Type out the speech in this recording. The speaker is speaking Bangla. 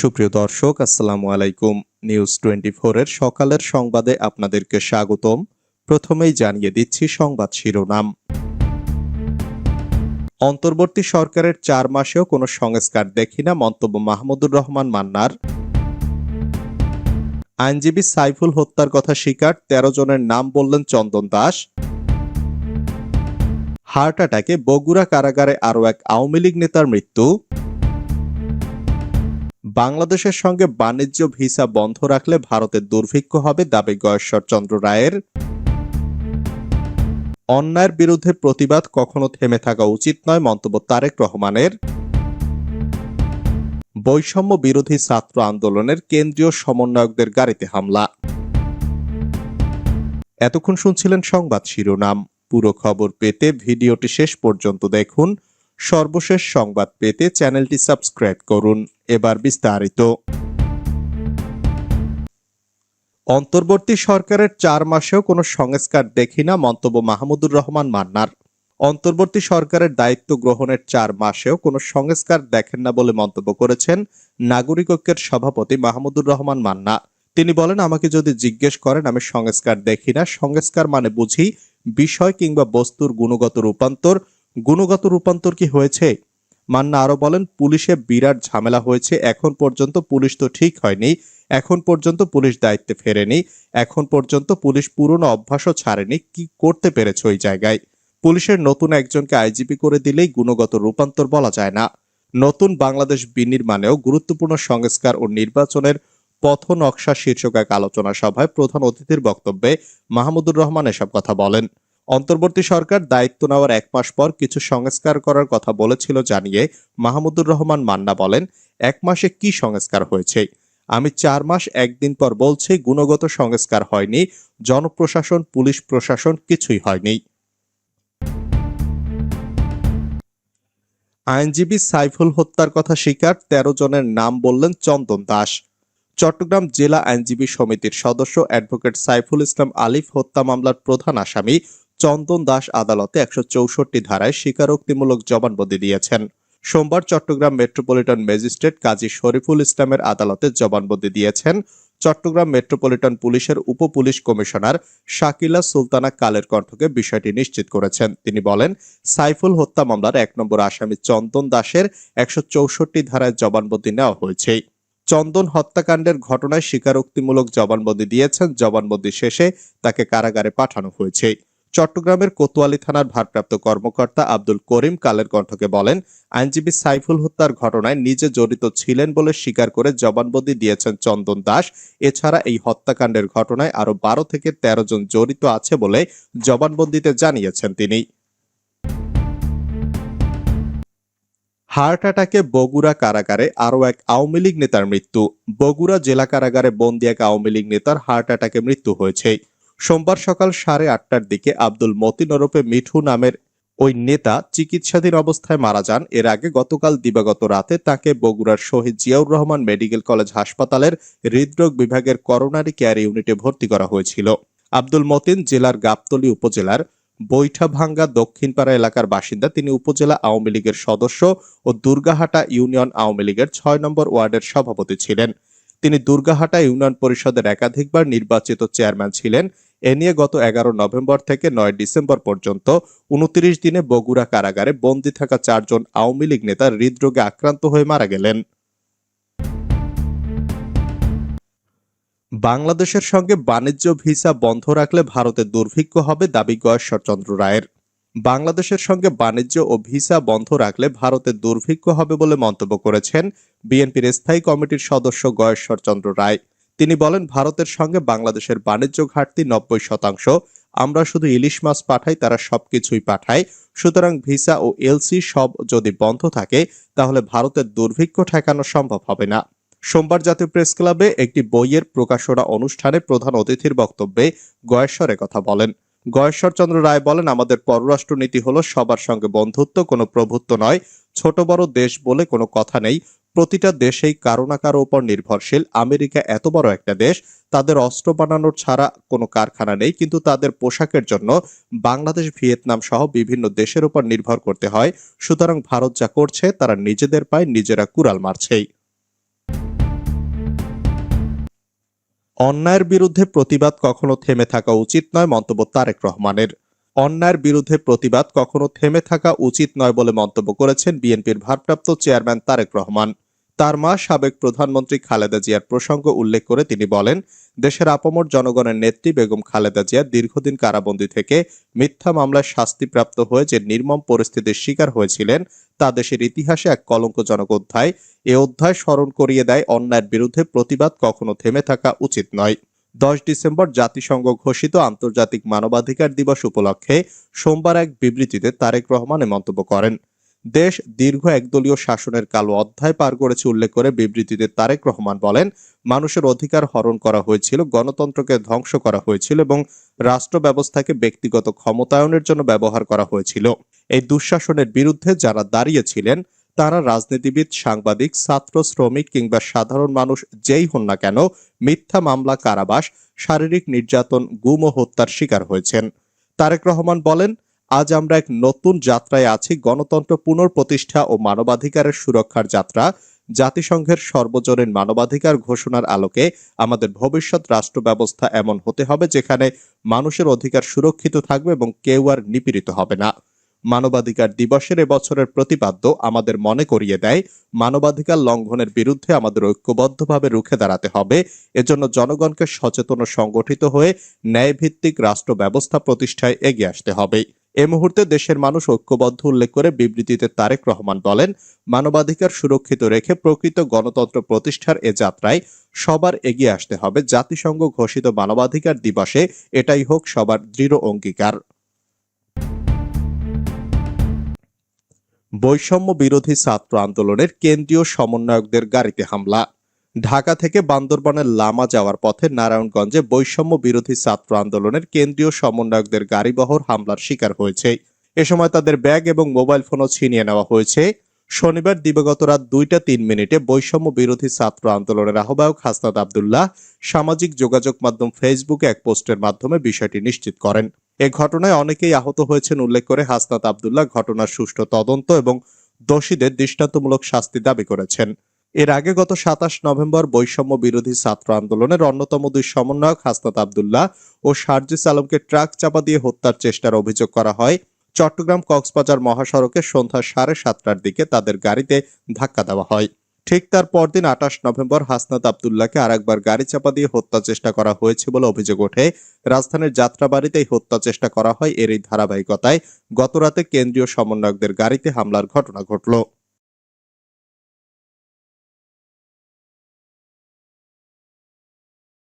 সুপ্রিয় দর্শক, আসসালামু আলাইকুম। নিউজ টোয়েন্টি এর সকালের সংবাদে আপনাদেরকে স্বাগতম। প্রথমেই জানিয়ে দিচ্ছি সংবাদ শিরোনাম। অন্তর্বর্তী সরকারের চার মাসেও কোনো সংস্কার দেখি না মন্তব্য মাহমুদুর রহমান মান্নার। আইনজীবী সাইফুল হত্যার কথা স্বীকার, তেরো জনের নাম বললেন চন্দন দাস। হার্ট অ্যাটাকে বগুড়া কারাগারে আরও এক আওয়ামী লীগ নেতার মৃত্যু। বাংলাদেশের সঙ্গে বাণিজ্য ভিসা বন্ধ রাখলে ভারতের দুর্ভিক্ষ হবে দাবি গয়েশ্বর চন্দ্র রায়ের। অন্যায়ের বিরুদ্ধে প্রতিবাদ কখনো থেমে থাকা উচিত নয় মন্তব্য তারেক রহমানের। বৈষম্য বিরোধী ছাত্র আন্দোলনের কেন্দ্রীয় সমন্বয়কদের গাড়িতে হামলা। এতক্ষণ শুনছিলেন সংবাদ শিরোনাম। পুরো খবর পেতে ভিডিওটি শেষ পর্যন্ত দেখুন। সর্বশেষ সংবাদ পেতে চ্যানেলটি সাবস্ক্রাইব করুন। এবার বিস্তারিত। অন্তর্বর্তী সরকারের চার মাসেও কোনো সংস্কার দেখি না মন্তব্য মাহমুদুর রহমান মান্নার। অন্তর্বর্তী সরকারের দায়িত্ব গ্রহণের চার মাসেও কোনো সংস্কার দেখেন না বলে মন্তব্য করেছেন নাগরিক ঐক্যের সভাপতি মাহমুদুর রহমান মান্না। তিনি বলেন, আমাকে যদি জিজ্ঞেস করেন, আমি সংস্কার দেখি না। সংস্কার মানে বুঝি বিষয় কিংবা বস্তুর গুণগত রূপান্তর গুণগত রূপান্তর কি হয়েছে? মান্না আরও বলেন, পুলিশে বিরাট ঝামেলা হয়েছে, এখন পর্যন্ত পুলিশ তো ঠিক হয়নি, এখন পর্যন্ত পুলিশ দায়িত্বে ফেরেনি, এখন পর্যন্ত পুলিশ পুরনো অভ্যাসও ছাড়েনি, কি করতে পেরেছে ওই জায়গায়? পুলিশের নতুন একজনকে আইজিপি করে দিলেই গুণগত রূপান্তর বলা যায় না। নতুন বাংলাদেশ বিনির্মাণেও গুরুত্বপূর্ণ সংস্কার ও নির্বাচনের পথ নকশা শীর্ষক এক আলোচনা সভায় প্রধান অতিথির বক্তব্যে মাহমুদুর রহমান এসব কথা বলেন। অন্তর্বর্তী সরকার দায়িত্ব নেওয়ার এক মাস পর কিছু সংস্কার করার কথা বলেছিল জানিয়ে মাহমুদুর রহমান মান্না বলেন, এক মাসে কি সংস্কার হয়েছে? আমি চার মাস একদিন পর বলছি গুণগত সংস্কার হয়নি, জনপ্রশাসন, পুলিশ প্রশাসন কিছুই হয়নি। আইনজীবী সাইফুল হত্যার কথা স্বীকার, তেরো জনের নাম বললেন চন্দন দাস। চট্টগ্রাম জেলা আইনজীবী সমিতির সদস্য অ্যাডভোকেট সাইফুল ইসলাম আলিফ হত্যা মামলার প্রধান আসামি চন্দন দাস আদালতে একশো চৌষট্টি ধারায় স্বীকারোক্তিমূলক জবানবন্দি দিয়েছেন। সোমবার চট্টগ্রাম মেট্রোপলিটন ম্যাজিস্ট্রেট কাজী শরীফুল ইসলামের আদালতে জবানবন্দি দিয়েছেন। চট্টগ্রাম মেট্রোপলিটন পুলিশের উপ পুলিশ কমিশনার শাকিলা সুলতানা কালের কণ্ঠকে বিষয়টি নিশ্চিত করেছেন। তিনি বলেন, সাইফুল হত্যা মামলার এক নম্বর আসামি চন্দন দাসের একশো চৌষট্টি ধারায় জবানবন্দি নেওয়া হয়েছে। চন্দন হত্যাকাণ্ডের ঘটনায় স্বীকারোক্তিমূলক জবানবন্দি দিয়েছেন। জবানবন্দি শেষে তাকে কারাগারে পাঠানো হয়েছে। চট্টগ্রামের কোতোয়ালি থানার ভারপ্রাপ্ত কর্মকর্তা আব্দুল করিম কালের কণ্ঠকে বলেন, আইনজীবী সাইফুল হত্যার ঘটনায় নিজে জড়িত ছিলেন বলে স্বীকার করে জবানবন্দি দিয়েছেন চন্দন দাস। এছাড়া এই হত্যাকাণ্ডের ঘটনায় আরও বারো থেকে ১৩ জন জড়িত আছে বলে জবানবন্দিতে জানিয়েছেন তিনি। হার্ট অ্যাটাকে বগুড়া কারাগারে আরও এক আওয়ামী লীগ নেতার মৃত্যু। বগুড়া জেলা কারাগারে বন্দি এক আওয়ামী লীগ নেতার হার্ট অ্যাটাকে মৃত্যু হয়েছে। সোমবার সকাল সাড়ে আটটার দিকে আব্দুল মতিন ওরফে মিঠু নামের ওই নেতা চিকিৎসাধীন অবস্থায় মারা যান। এর আগে গতকাল দিবাগত রাতে তাকে বগুড়ার শহীদ জিয়াউর রহমান মেডিকেল কলেজ হাসপাতালের হৃদরোগ বিভাগের করোনারি কেয়ার ইউনিটে ভর্তি করা হয়েছিল। আব্দুল মতিন জেলার গাবতলী উপজেলার বৈঠাভাঙ্গা দক্ষিণপাড়া এলাকার বাসিন্দা। তিনি উপজেলা আওয়ামী লীগের সদস্য ও দুর্গাহাটা ইউনিয়ন আওয়ামী লীগের ছয় নম্বর ওয়ার্ডের সভাপতি ছিলেন। তিনি দুর্গাহাটা ইউনিয়ন পরিষদের একাধিকবার নির্বাচিত চেয়ারম্যান ছিলেন। এ নিয়ে গত এগারো নভেম্বর থেকে নয় ডিসেম্বর পর্যন্ত উনত্রিশ দিনে বগুড়া কারাগারে বন্দী থাকা চারজন আওয়ামী লীগ নেতা হৃদরোগে আক্রান্ত হয়ে মারা গেলেন। বাংলাদেশের সঙ্গে বাণিজ্য ভিসা বন্ধ রাখলে ভারতে দুর্ভিক্ষ হবে দাবি গয়েশ্বরচন্দ্র রায়ের। বাংলাদেশের সঙ্গে বাণিজ্য ও ভিসা বন্ধ রাখলে ভারতের দুর্ভিক্ষ হবে বলে মন্তব্য করেছেন বিএনপির স্থায়ী কমিটির সদস্য গয়েশ্বরচন্দ্র রায়। তিনি বলেন, ভারতের সঙ্গে বাংলাদেশের বাণিজ্য ঘাটতি নব্বই শতাংশ, আমরা শুধু ইলিশ মাছ পাঠাই, তারা সবকিছুই পাঠায়। সুতরাং ভিসা ও এলসি সব যদি বন্ধ থাকে, তাহলে ভারতের দুর্ভিক্ষ ঠেকানো সম্ভব হবে না। সোমবার জাতীয় প্রেস ক্লাবে একটি বইয়ের প্রকাশনা অনুষ্ঠানে প্রধান অতিথির বক্তব্যে গয়েশ্বর কথা বলেন। গয়েশ্বরচন্দ্র রায় বলেন, আমাদের পররাষ্ট্রনীতি হলো সবার সঙ্গে বন্ধুত্ব, কোনো প্রভুত্ব নয়। ছোট বড় দেশ বলে কোনো কথা নেই। প্রতিটা দেশেই কারও না কারও উপর নির্ভরশীল। আমেরিকা এত বড় একটা দেশ, তাদের অস্ত্র বানানোর ছাড়া কোনো কারখানা নেই। কিন্তু তাদের পোশাকের জন্য বাংলাদেশ, ভিয়েতনাম সহ বিভিন্ন দেশের উপর নির্ভর করতে হয়। সুতরাং ভারত যা করছে, তারা নিজেদের পায় নিজেরা কুড়াল মারছেই। অন্যায়ের বিরুদ্ধে প্রতিবাদ কখনো থেমে থাকা উচিত নয় মন্তব্য তারেক রহমানের। অন্যায়ের বিরুদ্ধে প্রতিবাদ কখনো থেমে থাকা উচিত নয় বলে মন্তব্য করেছেন বিএনপির ভারপ্রাপ্ত চেয়ারম্যান তারেক রহমান। তার মা সাবেক প্রধানমন্ত্রী খালেদা জিয়ার প্রসঙ্গ উল্লেখ করে তিনি বলেন, দেশের আপমর জনগণের নেত্রী বেগম খালেদা জিয়া দীর্ঘদিন কারাবন্দী থেকে মিথ্যা মামলায় শাস্তিপ্রাপ্ত হয়ে যে নির্মম পরিস্থিতির শিকার হয়েছিলেন, তা দেশের ইতিহাসে এক কলঙ্কজনক অধ্যায়। এ অধ্যায় স্মরণ করিয়ে দেয়, অন্যায়ের বিরুদ্ধে প্রতিবাদ কখনো থেমে থাকা উচিত নয়। দশ ডিসেম্বর জাতিসংঘ ঘোষিত আন্তর্জাতিক মানবাধিকার দিবস উপলক্ষে সোমবার এক বিবৃতিতে তারেক রহমান মন্তব্য করেন। দেশ দীর্ঘ একদলীয় শাসনের কালো অধ্যায় পার করেছে উল্লেখ করে বিবৃতিতে তারেক রহমান বলেন, মানুষের অধিকার হরণ করা হয়েছিল, গণতন্ত্রকে ধ্বংস করা হয়েছিল এবং রাষ্ট্র ব্যবস্থাকে ব্যক্তিগত ক্ষমতায়নের জন্য ব্যবহার করা হয়েছিল। এই দুঃশাসনের বিরুদ্ধে যারা দাঁড়িয়েছিলেন, তারা রাজনীতিবিদ, সাংবাদিক, ছাত্র, শ্রমিক কিংবা সাধারণ মানুষ যেই হন না কেন, মিথ্যা মামলা কারাবাস, শারীরিক নির্যাতন, গুম ও হত্যার শিকার হয়েছেন। তারেক রহমান বলেন আজ আমরা এক নতুন যাত্রায় আছি, গণতন্ত্র পুনঃপ্রতিষ্ঠা ও মানবাধিকারের সুরক্ষার যাত্রা। জাতিসংঘের সর্বজনীন মানবাধিকার ঘোষণার আলোকে আমাদের ভবিষ্যৎ রাষ্ট্র ব্যবস্থা এমন হতে হবে যেখানে মানুষের অধিকার সুরক্ষিত থাকবে এবং কেউ আর নিপীড়িত হবে না। মানবাধিকার দিবসের এবছরের প্রতিপাদ্য আমাদের মনে করিয়ে দেয়, মানবাধিকার লঙ্ঘনের বিরুদ্ধে আমাদের ঐক্যবদ্ধভাবে রুখে দাঁড়াতে হবে। এজন্য জনগণকে সচেতন ও সংগঠিত হয়ে ন্যায়ভিত্তিক রাষ্ট্র ব্যবস্থা প্রতিষ্ঠায় এগিয়ে আসতে হবে। এ মুহূর্তে দেশের মানুষ ঐক্যবদ্ধ উল্লেখ করে বিবৃতিতে তারেক রহমান বলেন, মানবাধিকার সুরক্ষিত রেখে প্রকৃত গণতন্ত্র প্রতিষ্ঠার এ যাত্রায় সবার এগিয়ে আসতে হবে। জাতিসংঘ ঘোষিত মানবাধিকার দিবসে এটাই হোক সবার দৃঢ় অঙ্গীকার। বৈষম্য বিরোধী ছাত্র আন্দোলনের কেন্দ্রীয় সমন্বয়কদের গাড়িতে হামলা। ঢাকা থেকে বান্দরবানের লামা যাওয়ার পথে নারায়ণগঞ্জে বৈষম্য বিরোধী ছাত্র আন্দোলনের কেন্দ্রীয় সমন্বয়কদের গাড়িবহর হামলার শিকার হয়েছে। এ সময় তাদের ব্যাগ এবং মোবাইল ফোনও ছিনিয়ে নেওয়া হয়েছে। শনিবার দিবাগত রাত দুইটা তিন মিনিটে বৈষম্য বিরোধী ছাত্র আন্দোলনের আহ্বায়ক হাসনাত আবদুল্লাহ সামাজিক যোগাযোগ মাধ্যম ফেসবুকে এক পোস্টের মাধ্যমে বিষয়টি নিশ্চিত করেন। এ ঘটনায় অনেকেই আহত হয়েছেন উল্লেখ করে হাসনাত আবদুল্লাহ ঘটনার সুষ্ঠু তদন্ত এবং দোষীদের দৃষ্টান্তমূলক শাস্তি দাবি করেছেন। এর আগে গত সাতাশ নভেম্বর বৈষম্য বিরোধী ছাত্র আন্দোলনের অন্যতম দুই সমন্বয়ক হাসনাত আবদুল্লাহ ও শারজিস আলমকে ট্রাক চাপা দিয়ে হত্যার চেষ্টার অভিযোগ করা হয়। চট্টগ্রাম কক্সবাজার মহাসড়কে সন্ধ্যা সাড়ে সাতটার দিকে তাদের গাড়িতে ধাক্কা দেওয়া হয়। ঠিক তার পরদিন আঠাশ নভেম্বর হাসনাত আবদুল্লাহকে আরেকবার গাড়ি চাপা দিয়ে হত্যা চেষ্টা করা হয়েছে বলে অভিযোগ ওঠে। রাজধানীর যাত্রাবাড়িতে এই হত্যা চেষ্টা করা হয় এর এই ধারাবাহিকতায়। গতরাতে কেন্দ্রীয় সমন্বয়কদের গাড়িতে হামলার ঘটনা ঘটল।